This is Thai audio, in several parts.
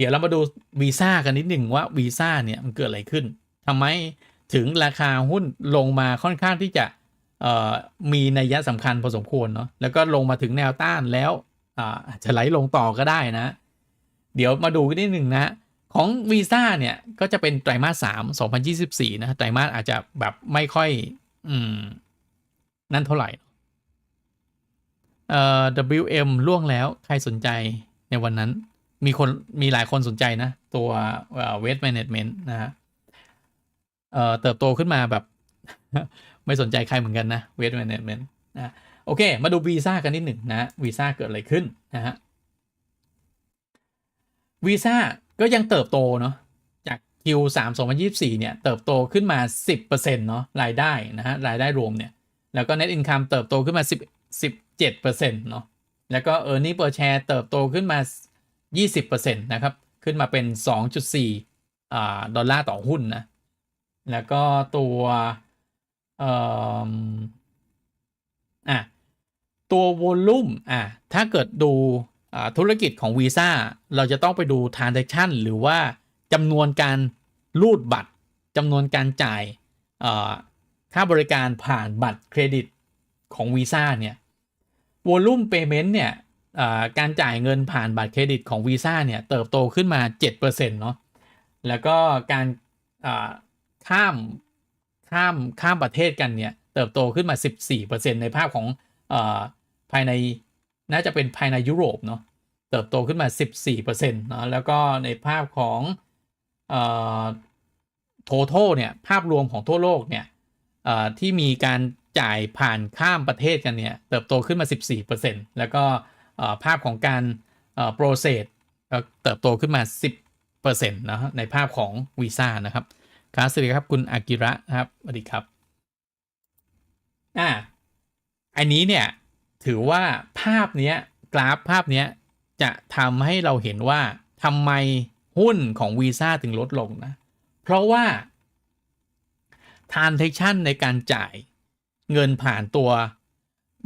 เดี๋ยวเรามาดูวีซ่ากันนิดหนึ่งว่าวีซ่าเนี่ยมันเกิดอะไรขึ้นทำไมถึงราคาหุ้นลงมาค่อนข้างที่จะมีนัยยะสำคัญพอสมควรเนาะแล้วก็ลงมาถึงแนวต้านแล้วอาอาจจะไหลลงต่อก็ได้นะ เดี๋ยวมาดูกันนิดหนึ่งนะของวีซ่าเนี่ยก็จะเป็นไตรมาสสามสองพันยี่สิบสี่นะไตรมาสอาจจะแบบไม่ค่อย อืม นั่นเท่าไหร่เอ่อ WM ล่วงแล้วใครสนใจในวันนั้น มีคนมีหลายคนสนใจนะ ตัวเวทแมネจเมนต์นะฮะเอ่อเติบโตขึ้นมาแบบ ไม่สนใจใครเหมือนกันนะเวทแมネจเมนต์นะโอเค มาดูวีซ่ากันนิดหนึ่งนะวีซ่าเกิดอะไรขึ้นนะฮะวีซ่าก็ยังเติบโตเนาะจาก Q3 2024 เนี่ย เติบโตขึ้นมา 10%เนาะรายได้นะฮะรายได้รวมเนี่ย แล้วก็ net income เติบโตขึ้นมา10 17%เนาะแล้วก็ earning per share เติบโตขึ้นมา 20%นะครับ ขึ้นมาเป็น 2.4 ดอลลาร์ต่อหุ้นนะ แล้วก็ตัวอะตัววอลลุ่มอะถ้าเกิดดูธุรกิจของวีซ่าเราจะต้องไปดู transaction หรือว่าจำนวนการรูดบัตรจำนวนการจ่ายค่าบริการผ่านบัตรเครดิตของวีซ่าเนี่ยวอลลุ่มเพย์เมนต์เนี่ย การจ่ายเงินผ่านบัตรเครดิตของวีซ่าเนี่ยเติบโตขึ้นมา 7%เนาะแล้วก็การข้ามข้ามข้ามประเทศกันเนี่ยเติบโตขึ้นมา 14%ในภาพของอภายในน่าจะเป็นภายในยุโรปเนาะเติบโตขึ้นมา 14%เนาะแล้วก็ในภาพของเอ่อ total เนี่ยภาพรวมของทั่วโลกเนี่ยเอ่อที่มีการจ่ายผ่านข้ามประเทศกันเนี่ยเติบโตขึ้นมา 14%แล้วก็ ภาพของการเอ่อ process ก็เติบโตขึ้นมา 10%นะฮะในภาพของวีซ่านะครับครับสวัสดีครับคุณอากิระนะครับสวัสดีครับอ่าอันนี้เนี่ยถือว่าภาพเนี้ยกราฟภาพเนี้ยจะทำให้เราเห็นว่าทำไมหุ้นของวีซ่าถึงลดลงนะ เพราะว่า transaction ในการจ่ายเงินผ่านตัว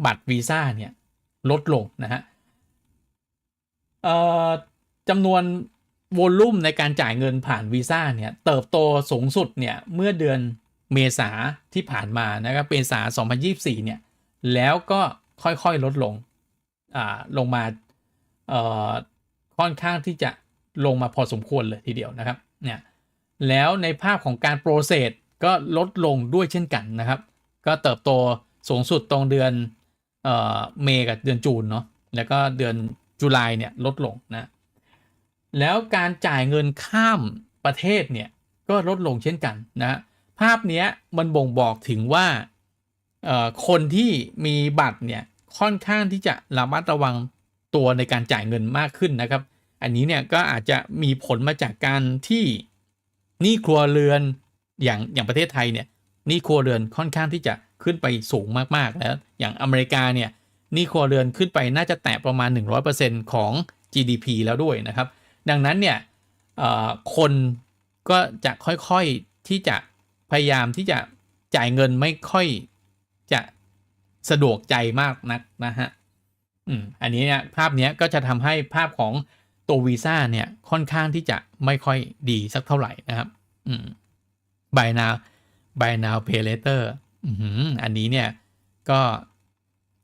บัตรวีซ่าเนี่ยลดลงนะฮะ จำนวนวอลลุ่มในการจ่ายเงินผ่านวีซ่าเนี่ยเติบโตสูงสุดเนี่ยเมื่อเดือนเมษาที่ผ่านมานะครับเมษา2024เนี่ยแล้วก็ค่อยๆลดลงอ่าลงมาเอ่อค่อนข้างที่จะลงมาพอสมควรเลยทีเดียวนะครับเนี่ยแล้วในภาพของการโปรเซสก็ลดลงด้วยเช่นกันนะครับ ก็เติบโตสูงสุดตรงเดือนเอ่อเมษกับเดือนจูนเนาะแล้วก็เดือน จุลายเนี่ยลดลงนะ แล้วการจ่ายเงินข้ามประเทศเนี่ยก็ลดลงเช่นกันนะภาพเนี้ยมันบ่งบอกถึงว่าคนที่มีบัตรเนี่ยค่อนข้างที่จะระมัดระวังตัวในการจ่ายเงินมากขึ้นนะครับ อันนี้เนี่ยก็อาจจะมีผลมาจากการที่หนี้ครัวเรือนอย่างอย่างประเทศไทยเนี่ยหนี้ครัวเรือนค่อนข้างที่จะขึ้นไปสูงมากๆแล้วอย่างอเมริกาเนี่ย นี้ครัวเรือนขึ้นไปน่าจะแตะประมาณ 100%ของ GDP แล้วด้วยนะครับ ดังนั้นเนี่ยคนก็จะค่อยๆที่จะพยายามที่จะจ่ายเงินไม่ค่อยจะสะดวกใจมากนักนะฮะอืมอันนี้เนี่ยภาพเนี้ยก็จะทำให้ภาพของตัววีซ่าเนี่ยค่อนข้างที่จะไม่ค่อยดีสักเท่าไหร่นะครับอืม buy now buy now pay later อือหืออันนี้เนี่ยก็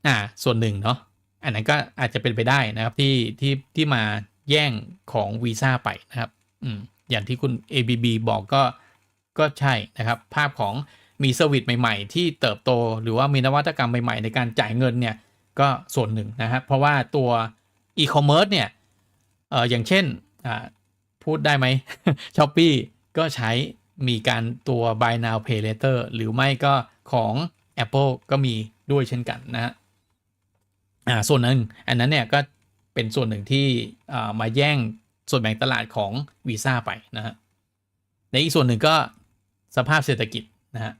อ่า ส่วนหนึ่งเนาะอันนั้นก็อาจจะเป็นไปได้นะครับที่ที่ที่มาแย่งของวีซ่าไปนะครับอืมอย่างที่คุณ ABB บอกก็ก็ใช่นะครับ ภาพของมีเซอร์วิสใหม่ ๆ ที่เติบโต หรือว่ามีนวัตกรรมใหม่ ๆ ในการจ่ายเงินเนี่ย ก็ส่วนหนึ่งนะครับเพราะว่าตัว e-commerce เนี่ยเอออย่างเช่นอ่าพูดได้ไหมช้อป e e ก็ใช้มีการตัว buy now pay later หรือไม่ก็ของ Apple ก็มีด้วยเช่นกันนะฮะ อ่าส่วนหนึ่งอันนั้นเนี่ยก็เป็นส่วนหนึ่งที่อ่ามาแย่งส่วนแบ่งตลาดของวีซ่าไปนะฮะในอีกส่วนหนึ่งก็สภาพเศรษฐกิจนะฮะ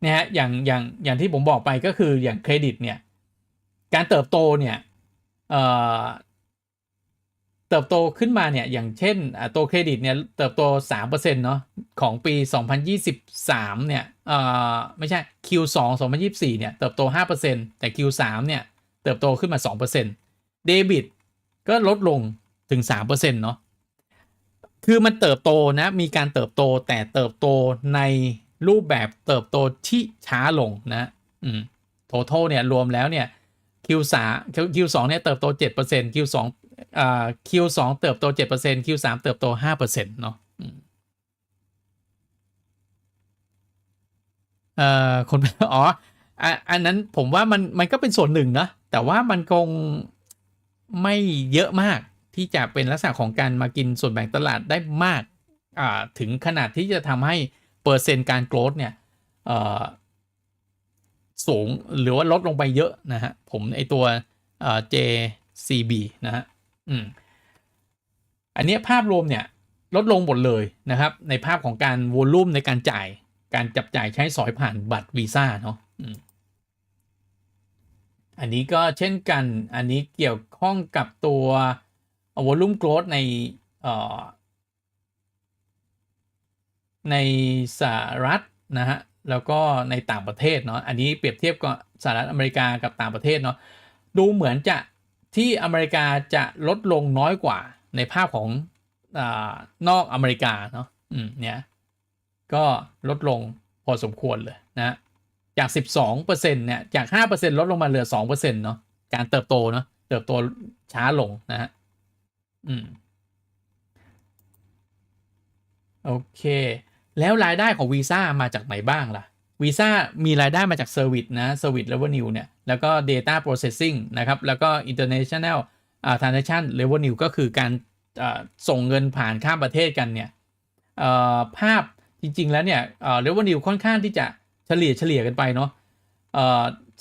เนี่ยฮะอย่างอย่างอย่างที่ผมบอกไปก็คืออย่างเครดิตเนี่ยการเติบโตเนี่ย เติบโตขึ้นมาเนี่ยอย่างเช่นตัวเครดิตเนี่ยเติบโต 3%เนาะของปี 2023 เนี่ยเอ่อไม่ใช่ Q2 2024 เนี่ยเติบโต 5%แต่ Q3 เนี่ยเติบโตขึ้นมา 2%เดบิตก็ลดลงถึงถึงสามเนต์เนาะคือมันเติบโตนะมีการเติบโตแต่เติบโตในรูปแบบเติบโตที่ช้าลงนะอืม total เนี่ยรวมแล้วเนี่ย Q3 Q2 เนี่ยเติบโต 7% Q2 อ่า Q2 เติบโต 7% Q3 เติบโต 5%เนาะเอ่อคนอ๋ออ,อันนั้นผมว่ามันมันก็เป็นส่วนหนึ่งนะ แต่ว่ามันคงไม่เยอะมากที่จะเป็นลักษณะของการมากินส่วนแบ่งตลาดได้มากอ่าถึงขนาดที่จะทำให้เปอร์เซ็นต์การโกรธเนี่ยเอ่อสูงหรือว่าลดลงไปเยอะนะฮะผมไอตัวเอ่อ JCB นะฮะ อืมอันนี้ภาพรวมเนี่ยลดลงหมดเลยนะครับ ในภาพของการวอลลุ่มในการจ่ายการจับจ่ายใช้สอยผ่านบัตรวีซ่าเนาะอ,อันนี้ก็เช่นกัน อันนี้เกี่ยวข้องกับตัววอลลุ่มโกรธในในสหรัฐนะฮะ แล้วก็ในต่างประเทศเนาะ อันนี้เปรียบเทียบกับสหรัฐอเมริกากับต่างประเทศเนาะ ดูเหมือนจะ ที่อเมริกาจะลดลงน้อยกว่าในภาพของอนอกอเมริกาเนาะเนี่ยก็ลดลงพอสมควรเลยนะจาก 12%เนี่ยจาก 5%ลดลงมาเหลือ 2%เนาะการเติบโตเนาะเติบโตช้าลงนะฮะอืมโอเค แล้วรายได้ของวีซ่ามาจากไหนบ้างล่ะ วีซ่ามีรายได้มาจากเซอร์วิสนะเซอร์วิส revenue เนี่ย แล้วก็ data processing นะครับ แล้วก็ international transaction revenue ก็คือการส่งเงินผ่านข้ามประเทศกันเนี่ยภาพจริง ๆ แล้วเนี่ยเอ่อ revenue ค่อนข้างที่จะเฉลี่ยเฉลี่ยกันไปเนาะ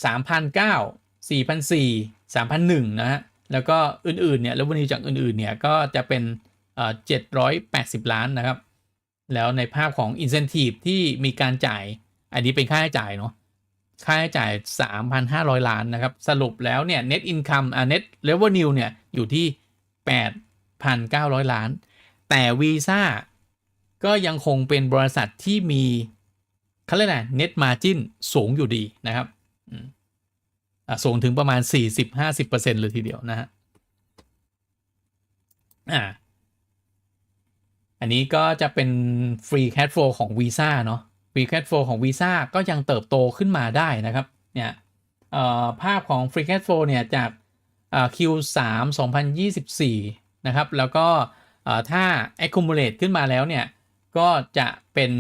สามพันเก้าสี่พันสี่สามพันหนึ่งนะฮะ แล้วก็อื่น ๆ เนี่ย revenue จากอื่น ๆ เนี่ยก็จะเป็นเจ็ดร้อยแปดสิบล้านนะครับ แล้วในภาพของ incentive ที่มีการจ่าย อันนี้เป็นค่าใช้จ่ายเนาะค่าใช้จ่าย 3,500 ล้านนะครับ สรุปแล้วเนี่ย net income อ่า net revenue เนี่ย อยู่ที่ 8,900 ล้าน แต่วีซ่าก็ยังคงเป็นบริษัทที่มีเขาเรียกอะไร net margin สูงอยู่ดีนะครับอ่าสูงถึงประมาณ 40-50%เลยทีเดียวนะฮะอ่าอันนี้ก็จะเป็น free cash flow ของ Visa เนาะ free cash flow ของ Visa ก็ยังเติบโตขึ้นมาได้นะครับเนี่ยภาพของ free cash flow เนี่ยจากเอ่อ Q3 2024 นะครับ แล้วก็ถ้า accumulate ขึ้นมาแล้วเนี่ย ก็จะเป็น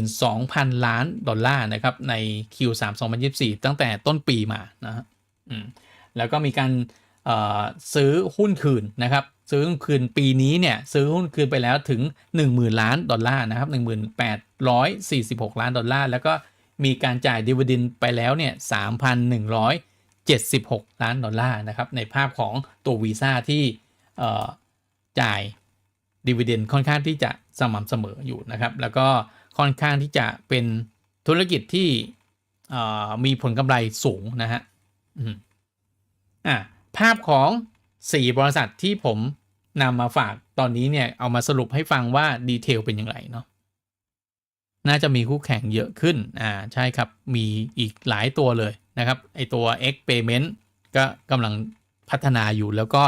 12,000 ล้านดอลลาร์นะครับ ใน Q3 2024 ตั้งแต่ต้นปีมานะฮะแล้วก็มีการซื้อหุ้นคืนนะครับ ซื้อหุ้นคืนปีนี้เนี่ยซื้อหุ้นคืนไปแล้วถึง 10,000 ล้านดอลลาร์นะครับ1846 ล้านดอลลาร์ แล้วก็มีการจ่ายดิวด e นไปแล้วเนี่ย3,176 ล้านดอลลาร์นะครับในภาพของตัววีซ่าที่จ่ายดิวด e นค่อนข้างที่จะสม่ำเสมออยู่นะครับ แล้วก็ค่อนข้างที่จะเป็นธุรกิจที่มีผลกำไรสูงนะฮะอืมอะภาพของ 4บริษัทที่ผมนำมาฝากตอนนี้เนี่ย เอามาสรุปให้ฟังว่าดีเทลเป็นอย่างไรเนาะน่าจะมีคู่แข่งเยอะขึ้น อ่า ใช่ครับ มีอีกหลายตัวเลยนะครับ ไอตัว X Payment ก็กำลังพัฒนาอยู่ แล้วก็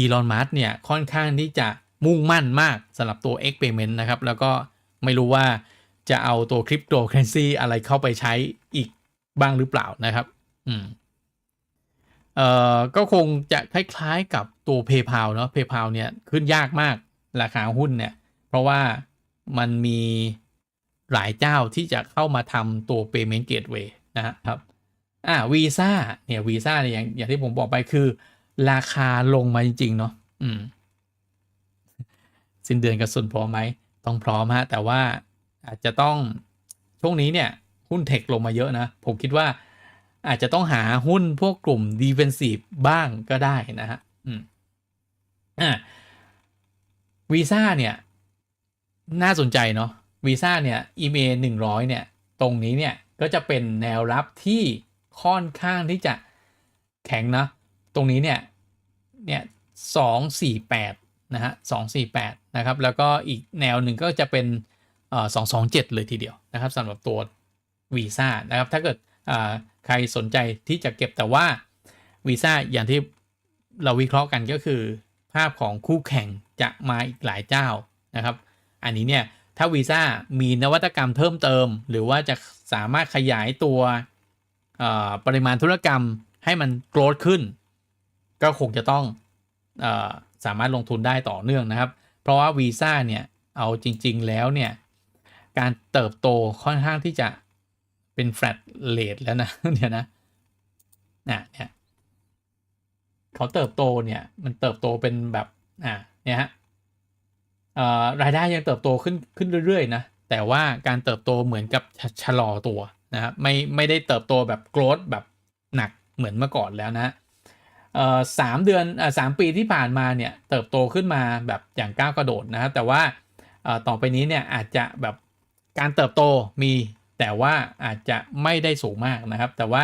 Elon Musk เนี่ย ค่อนข้างที่จะมุ่งมั่นมากสำหรับตัว X Payment นะครับ แล้วก็ไม่รู้ว่าจะเอาตัวคริปโตเคอเรนซีอะไรเข้าไปใช้อีกบ้างหรือเปล่านะครับ อืม เอ่อก็คงจะคล้ายๆกับตัว PayPal เนาะ PayPal เนี่ยขึ้นยากมากราคาหุ้นเนี่ย เพราะว่ามันมีหลายเจ้าที่จะเข้ามาทำตัว Payment Gateway นะครับอ่าวีซ่าเนี่ยวีซ่าเนี่ยอย่างอย่างที่ผมบอกไปคือ ราคาลงมาจริง ๆ เนาะอืม สิ้นเดือนกระสุนพร้อมไหม ต้องพร้อมฮะ แต่ว่าอาจจะต้องช่วงนี้เนี่ย หุ้นเทคลงมาเยอะนะ ผมคิดว่า อาจจะต้องหาหุ้นพวกกลุ่ม defensive บ้างก็ได้นะฮะอืมอ่าวีซ่าเนี่ย น่าสนใจเนาะวีซ่าเนี่ย EMA 100เนี่ย ตรงนี้เนี่ย ก็จะเป็นแนวรับที่ค่อนข้างที่จะแข็งนะ ตรงนี้เนี่ย เนี่ย248นะฮะ248นะครับ แล้วก็อีกแนวหนึ่งก็จะเป็นเอ่อ227เลยทีเดียวนะครับสำหรับตัววีซ่านะครับ ถ้าเกิด ใครสนใจที่จะเก็บแต่ว่าวีซ่าอย่างที่เราวิเคราะห์กันก็คือ ภาพของคู่แข่งจะมาอีกหลายเจ้านะครับ อันนี้เนี่ย ถ้าวีซ่ามีนวัตกรรมเพิ่มเติม หรือว่าจะสามารถขยายตัวปริมาณธุรกรรมให้มันโกรธขึ้น ก็คงจะต้องอสามารถลงทุนได้ต่อเนื่องนะครับ เพราะว่าวีซ่าเนี่ย เอาจริง ๆ แล้วเนี่ย การเติบโตค่อนข้างที่จะ เป็นแฟลตเลทแล้วนะเดี๋ยวนะนะเนี่ยเขาเติบโตเนี่ยมันเติบโตเป็นแบบอ่าเนี่ยฮะรายได้ยังเติบโตขึ้นขึ้นเรื่อยๆนะแต่ว่าการเติบโตเหมือนกับชะชะลอตัวนะครับไม่ไม่ได้เติบโตแบบโกรธแบบหนักเหมือนเมื่อก่อนแล้วนะสามเดือนสามปีที่ผ่านมาเนี่ยเติบโตขึ้นมาแบบอย่างก้าวกระโดดนะครับแต่ว่าต่อไปนี้เนี่ยอาจจะแบบการเติบโตมี แต่ว่าอาจจะไม่ได้สูงมากนะครับ แต่ว่า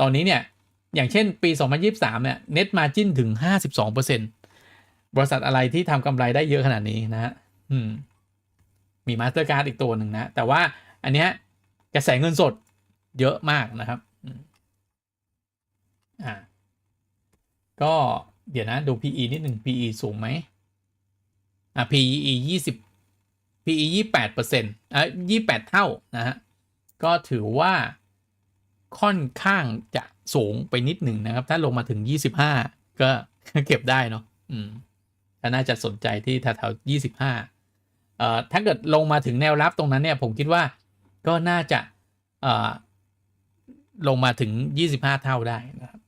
ตอนนี้เนี่ย อย่างเช่นปี 2023 เนี่ย net margin ถึง 52%บริษัทอะไรที่ทำกำไรได้เยอะขนาดนี้นะฮะอืมมี Mastercard อีกตัวหนึ่งนะ แต่ว่าอันเนี้ยกระแสเงินสดเยอะมากนะครับอ่าก็เดี๋ยวนะดู PE นิดหนึ่ง PE สูงไหมอะ PE ยี่สิบ PE ยี่แปดเปอร์เซ็นต์อะยี่แปดเท่านะฮะ ก็ถือว่าค่อนข้างจะสูงไปนิดหนึ่งนะครับ ถ้าลงมาถึงยี่สิบห้าก็เก็บได้เนาะอืมก็น่าจะสนใจที่แถวๆยี่สิบห้าเอ่อถ้าเกิดลงมาถึงแนวรับตรงนั้นเนี่ย ผมคิดว่าก็น่าจะเอ่อลงมาถึงยี่สิบห้าเท่าได้นะครับ